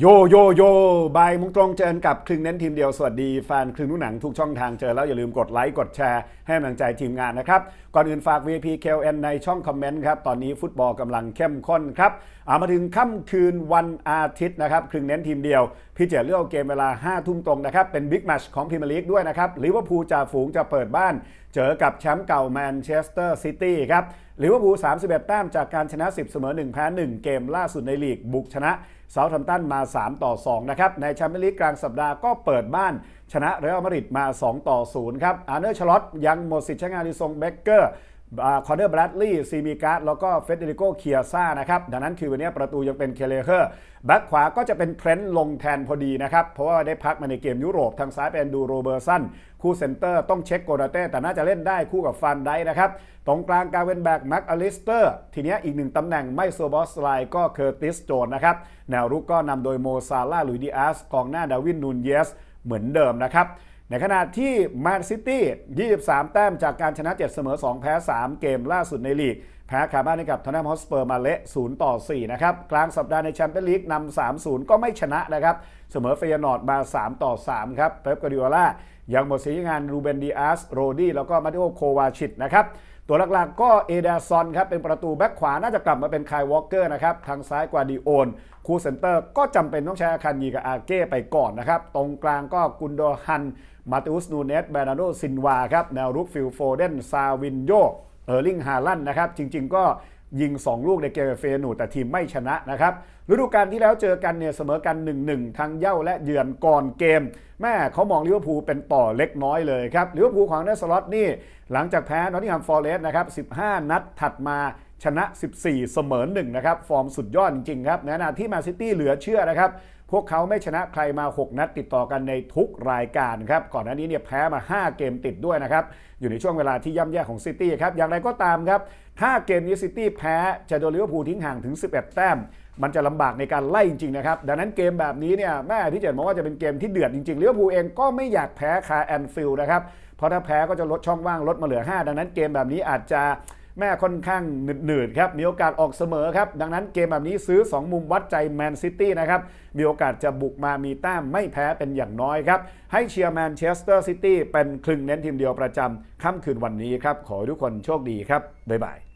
โยโยโยบายมุงตรงเจอกับครึ่งเน้นทีมเดียวสวัสดีแฟนครึ่งนุ่หนังทุกช่องทางเจอแล้วอย่าลืมกดไลค์กดแชร์ให้กำลังใจทีมงานนะครับ ก่อนอื่นฝาก VP KLN ในช่องคอมเมนต์ครับ ตอนนี้ฟุตบอลกำลังเข้มข้นครับอามาถึงค่ำคืนวันอาทิตย์นะครับครึ่งเน้นทีมเดียว พี่เจ๋เลือกเกมเวลา 5 ทุ่มตรงนะครับ เป็นบิ๊กแมชของพรีเมียร์ลีกด้วยนะครับลิเวอร์พูลจ่าฝูงจะเปิดบ้าน เจอกับแชมป์เก่าแมนเชสเตอร์ซิตี้ครับลิเวอร์พูล31 แต้มจากการชนะ 10 เสมอ 1 แพ้ 1 เกมล่าสุดในลีกบุกชนะ เซาท์ทัมตันมา 3 ต่อ 2 นะครับ ในแชมเปี้ยนลีกกลางสัปดาห์ก็เปิดบ้าน ชนะเรอัลมาดริดมา 2 ต่อ 0 ครับ อาร์เนอร์ชลอตยังหมดสิทธิ์ใช้งานดิซงเบเกอร์ คอนเนอร์แบรดลีย์ซีมีการ์ดแล้วก็เฟเดริโกเคียซ่านะครับดังนั้นคือวันนี้ประตูยังเป็นเคเลเฮอร์แบ็คขวาก็จะเป็นเทรนต์ลงแทนพอดีนะครับ เพราะว่าได้พักมาในเกมยุโรปทางซ้ายเป็นดูโรเบอร์สันคู่เซนเตอร์ต้องเช็คโกดาเต้แต่น่าจะเล่นได้คู่กับฟันได้นะครับตรงกลางกาเวนแบกแม็กอลิสเตอร์ทีนี้อีกหนึ่งตำแหน่งไม่โซบอสไลก็เคอร์ติสโจนนะครับแนวรุกก็นำโดยโมซาลาลุยดิอาสกองหน้าดาวินนูนเยสเหมือนเดิมนะครับ ในขณะที่แมนซิตี้ 23 แต้มจากการชนะ 7 เสมอ 2 แพ้ 3 เกมล่าสุดในลีก แพ้คาบ้านให้กับทอนแนมฮอสเปอร์มาเละ0ต่อ 4 นะครับ กลางสัปดาห์ในแชมเปี้ยนลีกนำ 3-0 ก็ไม่ชนะนะครับ เสมอเฟยนอร์ดมา 3 ต่อ 3 ครับ เป๊ปกาดิโอลายังหมดสีงานรูเบนดีอาสโรดี้แล้วก็มาริโอโควาชิตนะครับ ตัวหลักๆก็เอเดซอนครับเป็นประตูแบ็คขวาน่าจะกลับมาเป็นคายวอลเกอร์นะครับทางซ้ายกว่าดีโอน คูเซนเตอร์ก็จำเป็นต้องใช้อาคันยีกับอาเก้ไปก่อนนะครับ ตรงกลางก็กุนโดฮัน มาติอุสนูเนสเบรนาโดซินวาครับแนวรุกฟิลโฟเดนซาวินโยเออร์ลิงฮาลันนะครับ จริงๆก็ ยิง 2 ลูกในเกมเฟยนูแต่ทีมไม่ชนะนะครับฤดูกาลที่แล้วเจอกันเนี่ยเสมอกัน 1-1 ทั้งเย่าและเยือนก่อนเกม แม่เขามองลิเวอร์พูลเป็นต่อเล็กน้อยเลยครับลิเวอร์พูลของเนสล็อตนี่หลังจากแพ้นอตติงแฮมฟอร์เรสต์นะครับ 15 นัดถัดมา ชนะ 14 เสมอ1นะครับ ฟอร์มสุดยอดจริงๆครับในขณะที่แมนซิตี้เหลือเชื่อนะครับ พวกเขาไม่ชนะใครมา 6 นัดติดต่อกันในทุกรายการครับ ก่อนหน้านี้เนี่ยแพ้มา 5 เกมติดด้วยนะครับ อยู่ในช่วงเวลาที่ย่ำแย่ของซิตี้ครับ อย่างไรก็ตามครับ ถ้าเกมนี้ซิตี้แพ้จะโดนลิเวอร์พูลทิ้งห่างถึง 11 แต้มมันจะลำบากในการไล่จริงๆนะครับ ดังนั้นเกมแบบนี้เนี่ยแม่ที่เจนมองว่าจะเป็นเกมที่เดือดจริงๆลิเวอร์พูลเองก็ไม่อยากแพ้คาแอนฟิลด์นะครับ เพราะถ้าแพ้ก็จะลดช่องว่างลดมาเหลือ 5 ดังนั้นเกมแบบนี้อาจจะ แม่ค่อนข้างหนืดๆครับ มีโอกาสออกเสมอครับ ดังนั้นเกมแบบนี้ซื้อ 2 มุมวัดใจแมนซิตี้นะครับ มีโอกาสจะบุกมามีแต้มไม่แพ้เป็นอย่างน้อยครับ ให้เชียร์แมนเชสเตอร์ซิตี้เป็นคลึงเน้นทีมเดียวประจำค่ำคืนวันนี้ครับ ขอให้ทุกคนโชคดีครับ บ๊ายบาย